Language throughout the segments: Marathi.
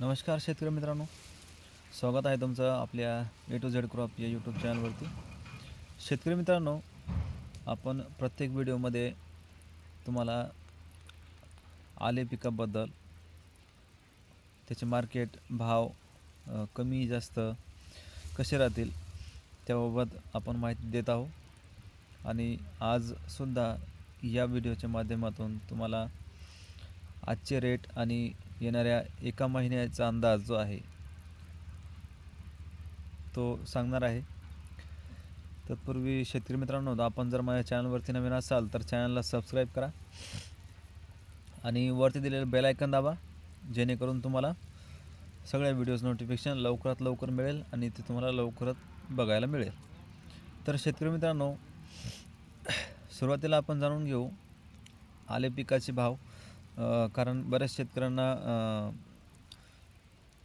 नमस्कार शेतकरी मित्रांनो. स्वागत आहे तुमचं आपल्या ए टू झेड क्रॉप या यूट्यूब चॅनलवरती शेतकरी मित्रांनो आपण प्रत्येक व्हिडिओमध्ये तुम्हाला आले पिकाबद्दल त्याचे मार्केट भाव कमी जास्त कसे राहतील त्याबाबत आपण माहिती देत आहोत. आणि आजसुद्धा या व्हिडिओच्या माध्यमातून तुम्हाला आजचे रेट आणि येणाऱ्या एका महिन्याचा अंदाज जो आहे तो सांगणार आहे. तत्पूर्वी शेतकरी मित्रांनो आपण जर माझ्या चॅनलवरती नवीन असाल तर चॅनलला सबस्क्राईब करा आणि वरती दिलेलं बेल आयकन दाबा जेणेकरून तुम्हाला सगळ्या व्हिडिओज नोटिफिकेशन लवकरात लवकर मिळेल आणि ते तुम्हाला लवकरात बघायला मिळेल. तर शेतकरी मित्रांनो सुरुवातीला आपण जाणून घेऊ आले पिकाचे भाव. कारण बऱ्याच शेतकऱ्यांना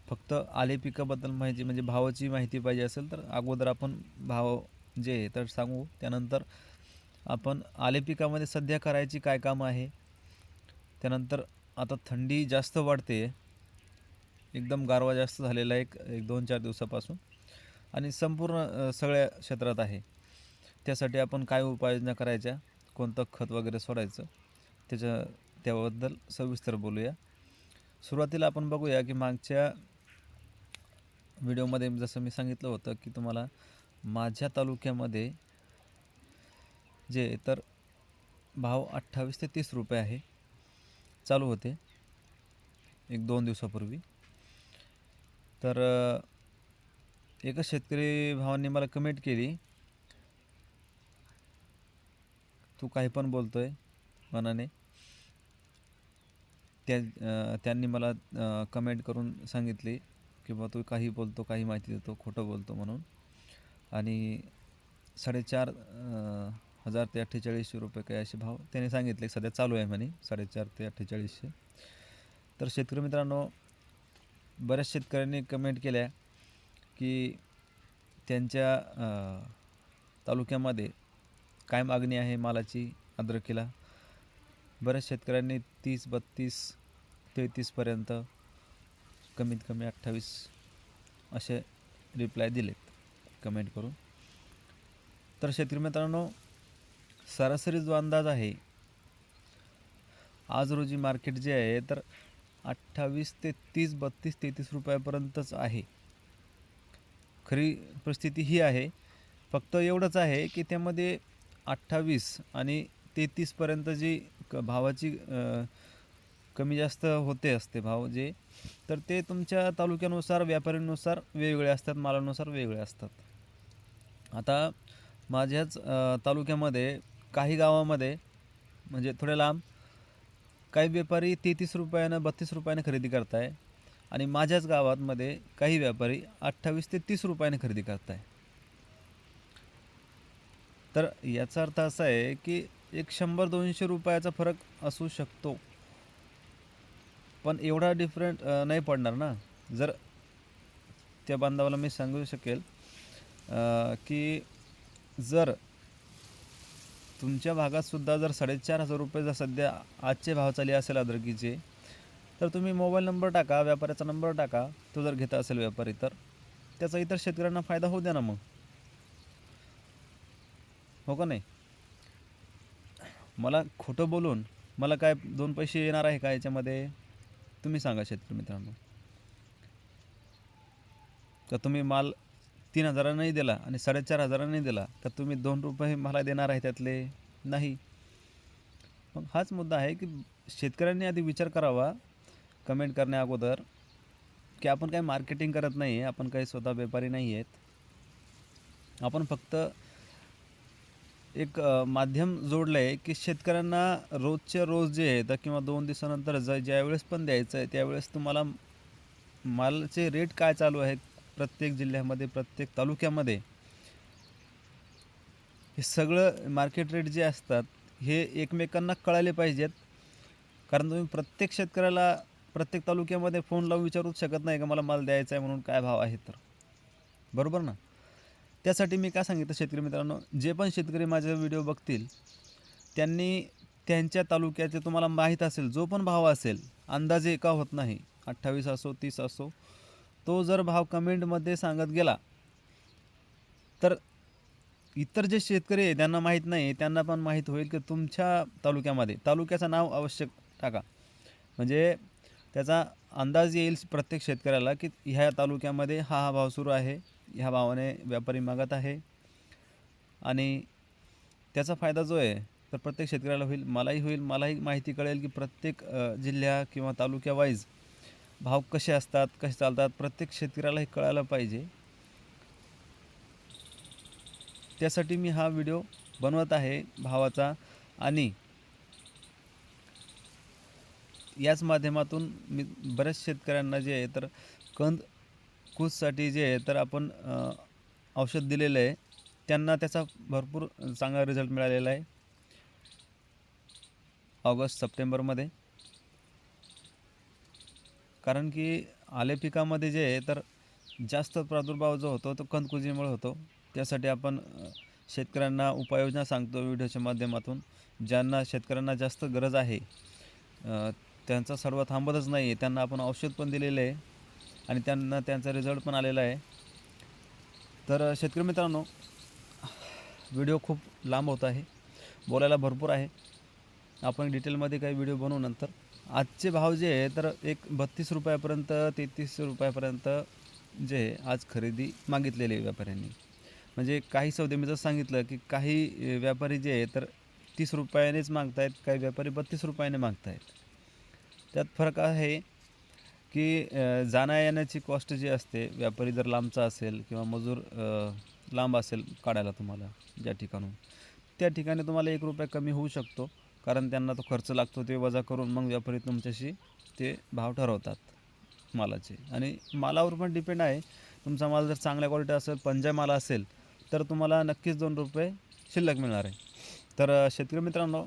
फक्त आले पिकाबद्दल माहिती म्हणजे भावाची माहिती पाहिजे असेल तर अगोदर आपण भाव जे आहे तर सांगू. त्यानंतर आपण आले पिकामध्ये सध्या करायची काय कामं आहे? त्यानंतर आता थंडी जास्त वाढते. एकदम गारवा जास्त झालेला आहे एक एक दोन चार दिवसापासून. आणि संपूर्ण सगळ्या क्षेत्रात आहे. त्यासाठी आपण काय उपाययोजना करायच्या? कोणतं खत वगैरे सोडायचं? त्याच्या त्याबद्दल सविस्तर बोलूया. सुरुवातीला आपण बघूया की मागच्या व्हिडिओमध्ये जसं मी सांगितलं होतं की तुम्हाला माझ्या तालुक्यामध्ये जे तर भाव अठ्ठावीस ते तीस रुपये आहे. चालू होते. एक दोन दिवसापूर्वी. तर एका शेतकरी भावांनी मला कमेंट केली. तू काही पण बोलतोय मनाने. त्या त्यांनी मला कमेंट करून सांगितले की बा तू काही बोलतो काही माहिती देतो खोटं बोलतो म्हणून. आणि साडेचार हजार ते अठ्ठेचाळीसशे रुपये काही असे भाव त्याने सांगितले. सध्या चालू आहे म्हणे साडेचार ते अठ्ठेचाळीसशे. तर शेतकरी मित्रांनो बऱ्याच शेतकऱ्यांनी कमेंट केल्या की त्यांच्या तालुक्यामध्ये काय मागणी आहे मालाची अद्रकीला? बऱ्याच शेतकऱ्यांनी तीस बत्तीस तेहतीसपर्यंत कमीत कमी अठ्ठावीस असे रिप्लाय दिलेत. कमेंट करून. तर शेतकरी मित्रांनो सरासरी जो अंदाज आहे आज रोजी मार्केट जे आहे तर अठ्ठावीस ते तीस बत्तीस तेहतीस रुपयापर्यंतच आहे. खरी परिस्थिती ही आहे फक्त एवढंच आहे की त्यामध्ये अठ्ठावीस आणि तेहतीसपर्यंत जी क भावाची कमी जास्त होते असते भाव जे तर ते तुमच्या तालुक्यानुसार व्यापारीनुसार वेगवेगळे असतात मालानुसार वेगळे असतात. आता माझ्याच तालुक्यामध्ये काही गावामध्ये म्हणजे थोडे लांब काही व्यापारी तेहतीस रुपयानं बत्तीस रुपयानं खरेदी करताय आणि माझ्याच गावातमध्ये काही व्यापारी अठ्ठावीस ते तीस रुपयाने खरेदी करताय. तर याचा अर्थ असा आहे की एक शंभर दोनशे रुपयाचा फरक असू शकतो. पण एवढा डिफरंट नाही पडणार ना. जर त्या बांधवाला मी सांगू शकेल की जर तुमच्या भागातसुद्धा जर साडेचार हजार रुपये जर सध्या आजचे भाव चालले असेल अद्रकीचे तर तुम्ही मोबाईल नंबर टाका व्यापाऱ्याचा नंबर टाका तो जर घेता असेल व्यापारी तर त्याचा इतर शेतकऱ्यांना फायदा होऊ द्या ना मग. हो का नाही? मला खोटं बोलून मला काय दोन पैसे येणार आहे का याच्यामध्ये? तुम्ही सांगा शेतकरी मित्रांनो. तर तुम्ही माल तीन हजारांनाही दिला आणि साडेचार हजारांनी दिला तर तुम्ही दोन रुपये मला देणार आहे त्यातले? नाही. मग हाच मुद्दा आहे की शेतकऱ्यांनी आधी विचार करावा कमेंट करण्या अगोदर की आपण काही मार्केटिंग करत नाही आहे आपण काही स्वतः व्यापारी नाही आहेत आपण फक्त एक माध्यम जोडलं आहे की शेतकऱ्यांना रोजच्या रोज जे आहे तर किंवा दोन दिवसानंतर ज ज्यावेळेस पण द्यायचं आहे त्यावेळेस तुम्हाला मालाचे रेट काय चालू आहेत प्रत्येक जिल्ह्यामध्ये प्रत्येक तालुक्यामध्ये? हे सगळं मार्केट रेट जे असतात हे एकमेकांना कळाले पाहिजेत. कारण तुम्ही प्रत्येक शेतकऱ्याला प्रत्येक तालुक्यामध्ये फोन लावून विचारूच शकत नाही का मला माल द्यायचा आहे म्हणून काय भाव आहे तर? बरोबर ना? त्यासाठी मी काय सांगितलं शेतकरी मित्रांनो जे पण शेतकरी माझे व्हिडिओ बघतील त्यांनी त्यांच्या तालुक्याचे तुम्हाला माहीत असेल जो पण भाव असेल अंदाजे का होत नाही. अठ्ठावीस असो तीस असो तो जर भाव कमेंटमध्ये सांगत गेला तर इतर जे शेतकरी आहे त्यांना माहीत नाही त्यांना पण माहीत होईल की तुमच्या तालुक्यामध्ये तालुक्याचं नाव आवश्यक टाका. म्हणजे त्याचा अंदाज येईल प्रत्येक शेतकऱ्याला की ह्या तालुक्यामध्ये हा हा भाव सुरू आहे. ह्या भावाने व्यापारी मागत आहे. आणि त्याचा फायदा जो आहे तर प्रत्येक शेतकऱ्याला होईल मलाही होईल. मलाही माहिती कळेल की प्रत्येक जिल्ह्या किंवा तालुक्यावाईज भाव कसे असतात कसे चालतात प्रत्येक शेतकऱ्याला हे कळायला पाहिजे. त्यासाठी मी हा व्हिडिओ बनवत आहे भावाचा. आणि याच माध्यमातून मी बऱ्याच शेतकऱ्यांना जे आहे तर कंद कूससाठी जे आहे तर आपण औषध दिलेलं आहे. त्यांना त्याचा भरपूर चांगला रिझल्ट मिळालेला आहे. ऑगस्ट सप्टेंबरमध्ये. कारण की आले पिकामध्ये जे आहे तर जास्त प्रादुर्भाव जो होतो तो कंदकुजीमुळे होतो. त्यासाठी आपण शेतकऱ्यांना उपाययोजना सांगतो व्हिडिओच्या माध्यमातून. ज्यांना शेतकऱ्यांना जास्त गरज आहे त्यांचा सर्व थांबतच नाही आहे त्यांना आपण औषध पण दिलेलं आहे. आणि त्यांना त्यांचा रिझल्ट पण आलेला आहे. तर शेतकरी मित्रांनो व्हिडिओ खूप लांब होत आहे. बोलायला भरपूर आहे. आपण डिटेलमध्ये काही व्हिडिओ बनवू नंतर. आजचे भाव जे आहे तर एक बत्तीस रुपयापर्यंत तेहतीस रुपयापर्यंत जे आहे आज खरेदी मागितलेली आहे व्यापाऱ्यांनी. म्हणजे काही सौदे मी जर सांगितलं की काही व्यापारी जे आहे तर तीस रुपयानेच मागतायत काही व्यापारी बत्तीस रुपयाने मागतायत. त्यात फरक आहे की जाण्यायेण्याची जाण्या येण्याची कॉस्ट जी असते व्यापारी जर लांबचा असेल किंवा मजूर लांब असेल काढायला तुम्हाला ज्या ठिकाणून त्या ठिकाणी तुम्हाला एक रुपया कमी होऊ शकतो. कारण त्यांना तो खर्च लागतो ते वजा करून मग व्यापारी तुमच्याशी ते भाव ठरवतात मालाचे. आणि मालावर पण डिपेंड आहे. तुमचा माल जर चांगल्या क्वालिटी असेल पंजाब माल असेल तर तुम्हाला नक्कीच दोन रुपये शिल्लक मिळणार आहे. तर शेतकरी मित्रांनो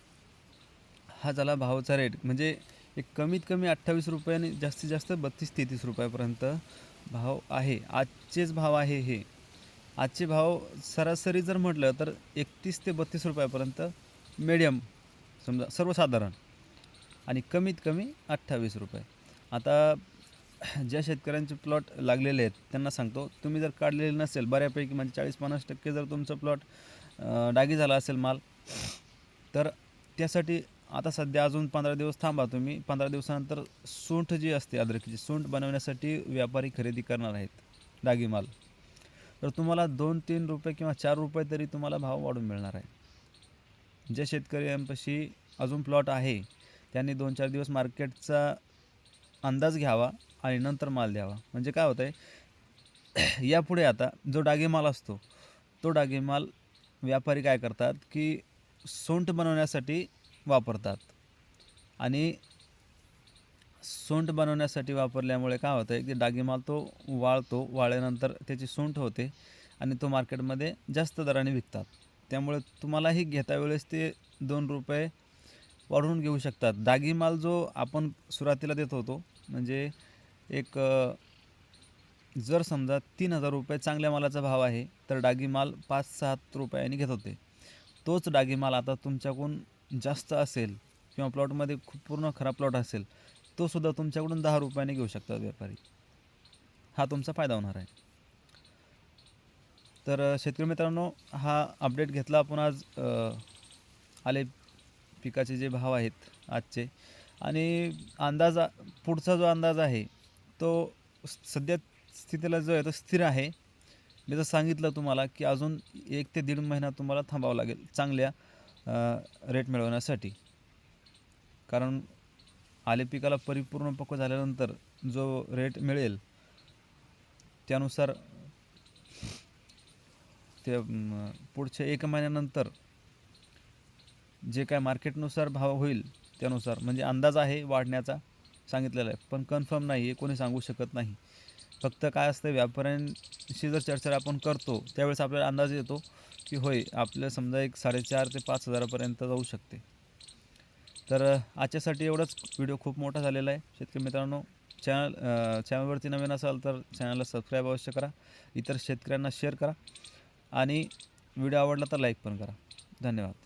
हा झाला भावाचा रेट म्हणजे एक कमीत कमी अठ्ठावीस रुपयाने जास्तीत जास्त बत्तीस तेहतीस रुपयापर्यंत भाव आहे. आजचेच भाव आहे हे. आजचे भाव सरासरी जर म्हटलं तर एकतीस ते बत्तीस रुपयापर्यंत मिडियम समजा सर्वसाधारण आणि कमीत कमी अठ्ठावीस रुपये. आता ज्या शेतकऱ्यांचे प्लॉट लागलेले आहेत त्यांना सांगतो तुम्ही जर काढलेले नसेल बऱ्यापैकी म्हणजे चाळीस पन्नास टक्के जर तुमचं प्लॉट डागी झाला असेल माल तर त्यासाठी आता सध्या अजून पंधरा दिवस थांबा तुम्ही. पंधरा दिवसानंतर सुंठ जी असते अद्रकीची सुंठ बनवण्यासाठी व्यापारी खरेदी करणार आहेत. डागी माल. तर तुम्हाला दोन तीन रुपये किंवा चार रुपये तरी तुम्हाला भाव वाढून मिळणार आहे. ज्या शेतकऱ्यांपाशी अजून प्लॉट आहे त्यांनी दोन चार दिवस मार्केटचा अंदाज घ्यावा आणि नंतर माल द्यावा. म्हणजे काय होतं आहे यापुढे आता जो डागे माल असतो तो डागे माल व्यापारी काय करतात की सोंठ बनवण्यासाठी वापरतात. आणि सोंठ बनवण्यासाठी वापरल्यामुळे काय होतं आहे की डागीमाल तो वाळतो वाळल्यानंतर त्याची सोंठ होते आणि तो मार्केटमध्ये जास्त दराने विकतात. त्यामुळे तुम्हालाही घेता वेळेस ते दोन रुपये वाढवून घेऊ शकतात. दागीमाल जो आपण सुरुवातीला देत होतो म्हणजे एक जर समजा तीन हजार रुपये चांगल्या मालाचा भाव आहे तर डागीमाल पाच सात रुपयाने घेत होते. तोच डागीमाल आता तुमच्याकडून जास्त असेल किंवा प्लॉटमध्ये खूप पूर्ण खराब प्लॉट असेल तो सुद्धा तुमच्याकडून दहा रुपयाने घेऊ शकतात व्यापारी. हा तुमचा फायदा होणार आहे. तर शेतकरी मित्रांनो हा अपडेट घेतला आपण आज आले पिकाचे जे भाव आहेत आजचे. आणि अंदाज पुढचा जो अंदाज आहे तो सध्या स्थितीला जो आहे तो स्थिर आहे. मी जर सांगितलं तुम्हाला की अजून एक ते दीड महिना तुम्हाला थांबावं लागेल चांगल्या रेट मिळवण्यासाठी. कारण आले पिकाला परिपूर्ण पक्व झाल्यानंतर जो रेट मिळेल त्यानुसार ते पुढच्या एक महिन्यानंतर जे काय मार्केटनुसार भाव होईल त्यानुसार म्हणजे अंदाज आहे वाढण्याचा सांगितलेला आहे. पण कन्फर्म नाही आहे कोणी सांगू शकत नाही. फक्त काय असतं व्यापाऱ्यांशी जर चर्चा आपण करतो त्यावेळेस आपल्याला अंदाज येतो की होय आपलं समजा एक साडेचार ते पाच हजारापर्यंत जाऊ शकते. तर आजच्यासाठी एवढंच. व्हिडिओ खूप मोठा झालेला आहे. शेतकरी मित्रांनो चॅनल चॅनलवरती नवीन असाल तर चॅनलला सबस्क्राईब अवश्य करा. इतर शेतकऱ्यांना शेअर करा. आणि व्हिडिओ आवडला तर लाईक पण करा. धन्यवाद.